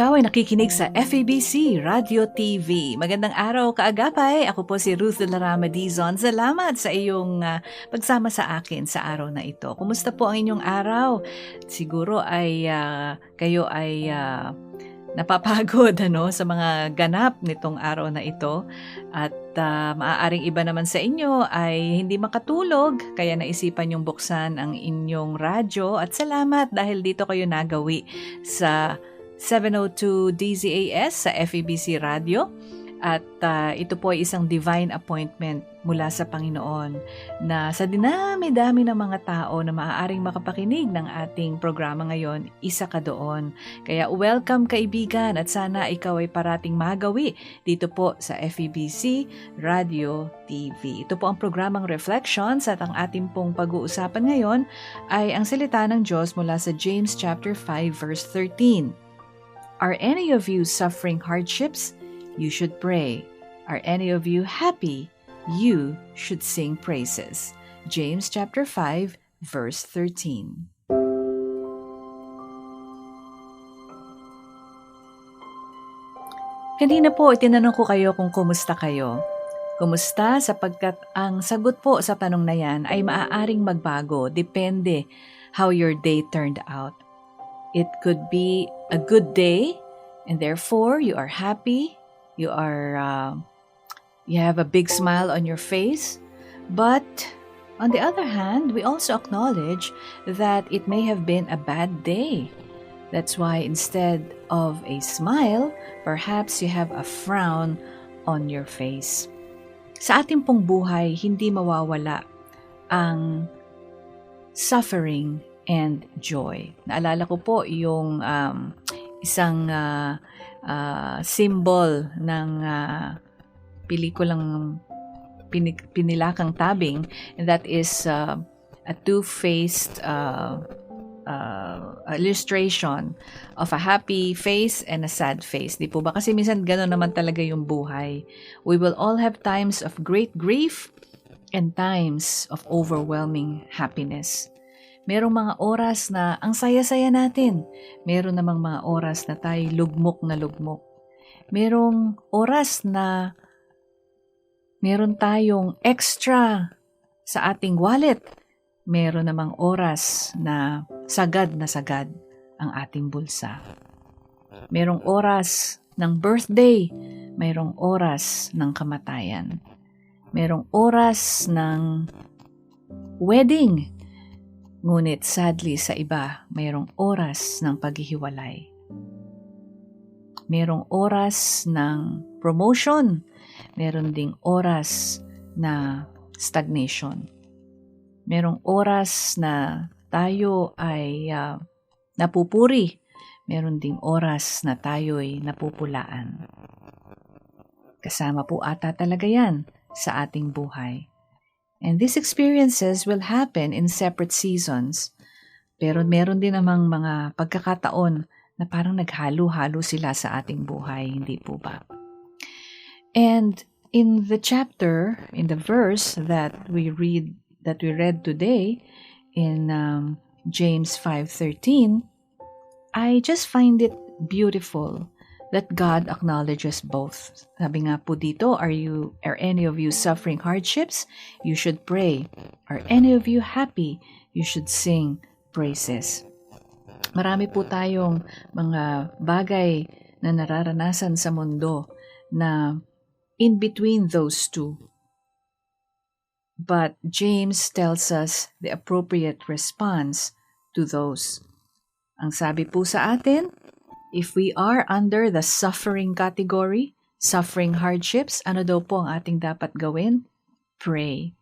Ikaw ay nakikinig sa FABC Radio TV. Magandang araw kaagapay. Ako po si Ruth de la Rama Dizon. Salamat sa iyong ah, pagsama sa akin sa araw na ito. Kumusta po ang inyong araw? Siguro ay ah, kayo ay ah, napapagod ano sa mga ganap nitong araw na ito at ah, maaaring iba naman sa inyo ay hindi makatulog kaya naisipan yung buksan ang inyong radyo at salamat dahil dito kayo nagawi sa 702 DZAS sa FEBC Radio. At ah, ito po ay isang divine appointment mula sa Panginoon na sa dinami-dami ng mga tao na maaaring makapakinig ng ating programa ngayon, isa ka doon. Kaya welcome kaibigan at sana ikaw ay parating magawi dito po sa FEBC Radio TV. Ito po ang programang Reflections at ang ating pong pag-uusapan ngayon ay ang salita ng Diyos mula sa James chapter 5 verse 13. Are any of you suffering hardships? You should pray. Are any of you happy? You should sing praises. James chapter 5 verse 13. Kanina po itinanong ko kayo kung kumusta kayo. Kumusta sapagkat ang sagot po sa tanong na yan ay maaaring magbago depende how your day turned out. It could be a good day and therefore you are happy, you are uh, you have a big smile on your face, but on the other hand, we also acknowledge that it may have been a bad day. That's why instead of a smile, perhaps you have a frown on your face. Sa ating pong buhay, hindi mawawala ang suffering and joy. Naalala ko po yung um, isang uh, uh, symbol ng uh, pelikulang pini- pinilakang tabing and that is uh, a two-faced uh, uh, illustration of a happy face and a sad face. Di po ba? Kasi minsan gano'n naman talaga yung buhay. We will all have times of great grief and times of overwhelming happiness. Merong mga oras na ang saya-saya natin. Meron namang mga oras na tayo lugmok na lugmok. Merong oras na meron tayong extra sa ating wallet. Meron namang oras na sagad na sagad ang ating bulsa. Merong oras ng birthday, mayroong oras ng kamatayan. Merong oras ng wedding, Ngunit sadly sa iba, mayroong oras ng paghihiwalay. Mayroong oras ng promotion. Meron ding oras na stagnation. Merong oras na tayo ay uh, napupuri. Meron ding oras na tayo ay napupulaan. Kasama po ata talaga yan sa ating buhay. And these experiences will happen in separate seasons. Pero meron din namang mga pagkakataon na parang naghalo-halo sila sa ating buhay, hindi po ba? And in the chapter, in the verse that we read that we read today in um, James 5:13, I just find it beautiful that God acknowledges both. Sabi nga po dito, are you are any of you suffering hardships? You should pray. Are any of you happy? You should sing praises. Marami po tayong mga bagay na nararanasan sa mundo na in between those two. But James tells us the appropriate response to those. Ang sabi po sa atin, If we are under the suffering category, suffering hardships, ano daw po ang ating dapat gawin? Pray.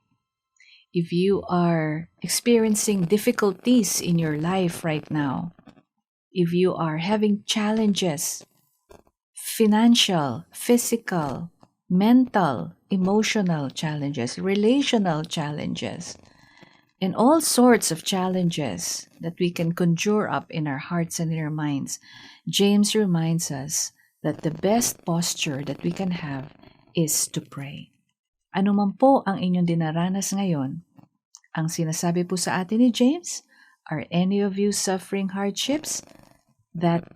If you are experiencing difficulties in your life right now, if you are having challenges, financial, physical, mental, emotional challenges, relational challenges, and all sorts of challenges that we can conjure up in our hearts and in our minds, James reminds us that the best posture that we can have is to pray. Ano man po ang inyong dinaranas ngayon, ang sinasabi po sa atin ni James, are any of you suffering hardships? That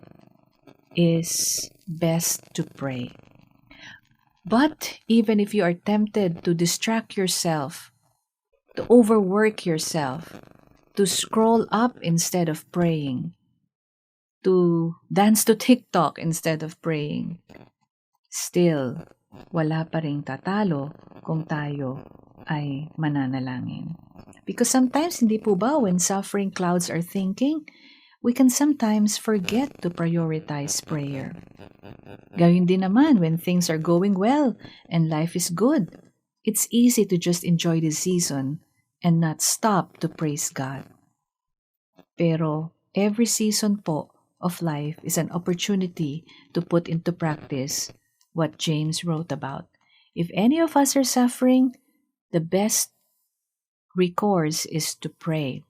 is best to pray. But even if you are tempted to distract yourself, to overwork yourself, to scroll up instead of praying, to dance to TikTok instead of praying, still, wala pa ring tatalo kung tayo ay mananalangin. Because sometimes, hindi po ba, when suffering clouds are thinking, we can sometimes forget to prioritize prayer. Gayun din naman when things are going well and life is good. It's easy to just enjoy the season and not stop to praise God. Pero every season po of life is an opportunity to put into practice what James wrote about. If any of us are suffering, the best recourse is to pray.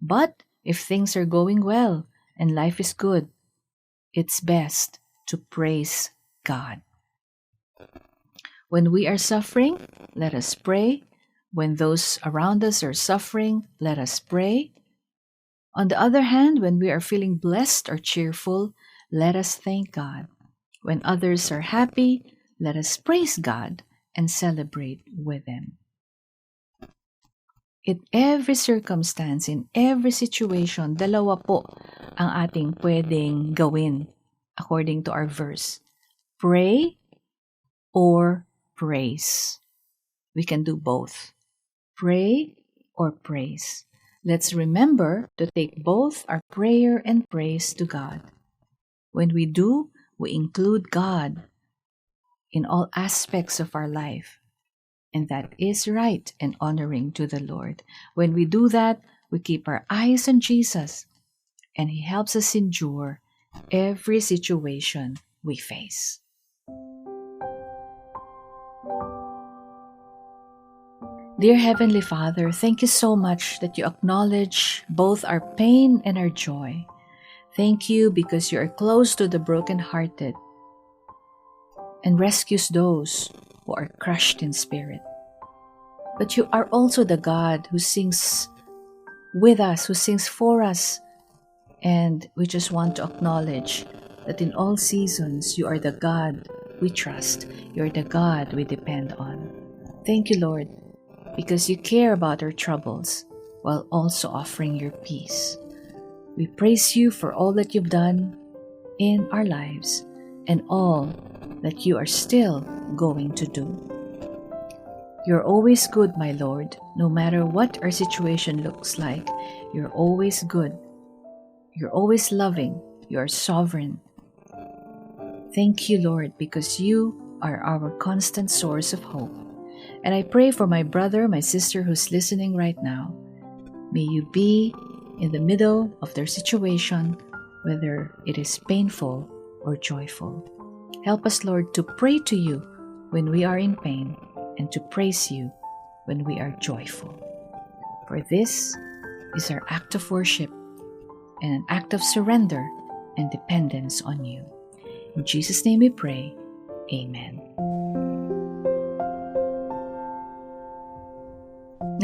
But if things are going well and life is good, it's best to praise God. When we are suffering, let us pray. When those around us are suffering, let us pray. On the other hand, when we are feeling blessed or cheerful, let us thank God. When others are happy, let us praise God and celebrate with them. In every circumstance, in every situation, dalawa po ang ating pwedeng gawin according to our verse. Pray or praise. We can do both. Pray or praise. Let's remember to take both our prayer and praise to God. When we do, we include God in all aspects of our life. And that is right and honoring to the Lord. When we do that, we keep our eyes on Jesus, and He helps us endure every situation we face. Dear Heavenly Father, thank you so much that you acknowledge both our pain and our joy. Thank you because you are close to the brokenhearted and rescues those who are crushed in spirit. But you are also the God who sings with us, who sings for us. And we just want to acknowledge that in all seasons, you are the God we trust. You're the God we depend on. Thank you, Lord, because you care about our troubles while also offering your peace. We praise you for all that you've done in our lives and all that you are still going to do. You're always good, my Lord, no matter what our situation looks like. You're always good. You're always loving. You're sovereign. Thank you, Lord, because you are our constant source of hope. And I pray for my brother, my sister who's listening right now. May you be in the middle of their situation, whether it is painful or joyful. Help us, Lord, to pray to you when we are in pain and to praise you when we are joyful. For this is our act of worship and an act of surrender and dependence on you. In Jesus' name we pray. Amen.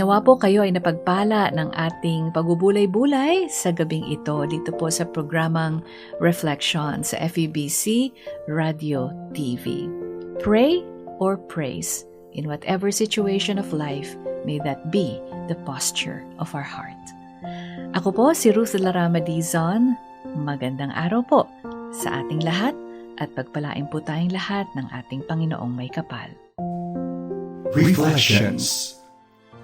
Nawa po kayo ay napagpala ng ating pagbubulay-bulay sa gabing ito dito po sa programang Reflection sa FEBC Radio TV. Pray or praise in whatever situation of life may that be the posture of our heart. Ako po si Ruth Larama Dizon. Magandang araw po sa ating lahat at pagpalain po tayong lahat ng ating Panginoong may kapal. Reflections.